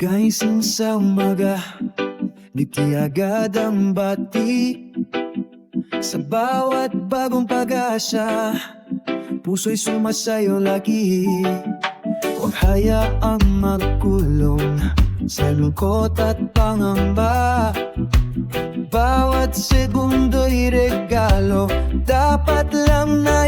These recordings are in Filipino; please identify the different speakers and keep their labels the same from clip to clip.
Speaker 1: Pagkaising sa umaga Ngiti agad ang bati. Sa bawat bagong pag-asa Puso'y sumasayo lagi. Huwag hayaang magkulong Sa lungkot at pangamba. Bawat segundo'y regalo Dapat lang na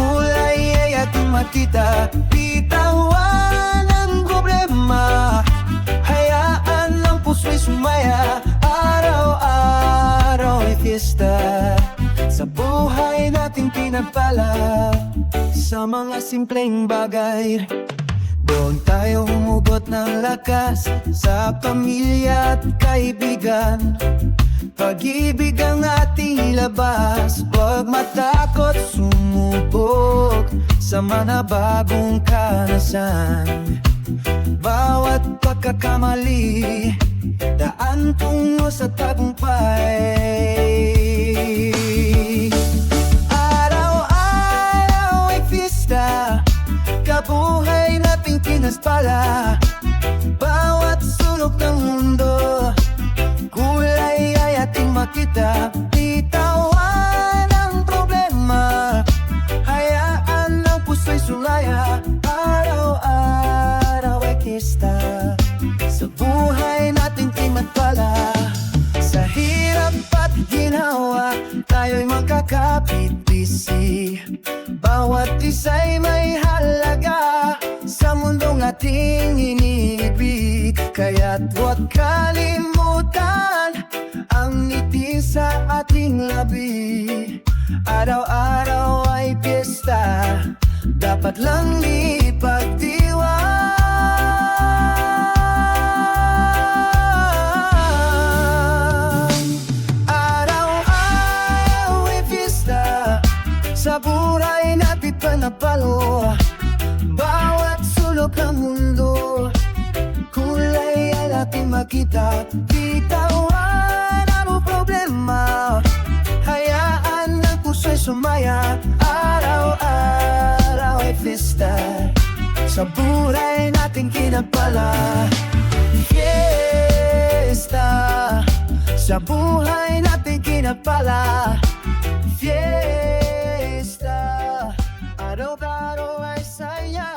Speaker 1: Kulay ay ating makita Bitawan ang problema. Hayaan ang puso'y sumaya. Araw-araw ay fiesta. Sa buhay nating pinagpala Sa mga simpleng bagay. Doon tayo humugot ng lakas Sa pamilya at kaibigan Sa mga bagong kanasan Bawat pagkakamali Daan tungo sa tagumpay. Araw-araw ay fiesta Kabuhay nating pinaspala Bawat Kista Sa buhay nating pinagpala Sa hirap at ginawa Tayo'y magkakapit-bisi Bawat isa'y may halaga Sa mundong ating inibig Kaya't huwag kalimutan Ang ngiti sa ating labi. Araw-araw ay piyesta. Dapat lang Sa buhay natin panapalo Bawat sulok ng mundo Kulay ay ating makita. Bitawan ang problema. Hayaan ng puso'y sumaya. Araw-araw ay fiesta Sa buhay natin kinapala. Fiesta. Sa buhay natin kinapala. Fiesta Araw-araw ay saya.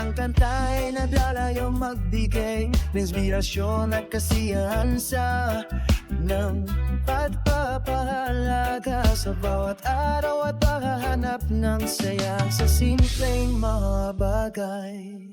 Speaker 1: Ang kanta'y nadalayo magbigay ng Inspirasyon at kasiyahan sa Ng pagpapahalaga Sa bawat araw at paghahanap ng saya Sa simpleng mga bagay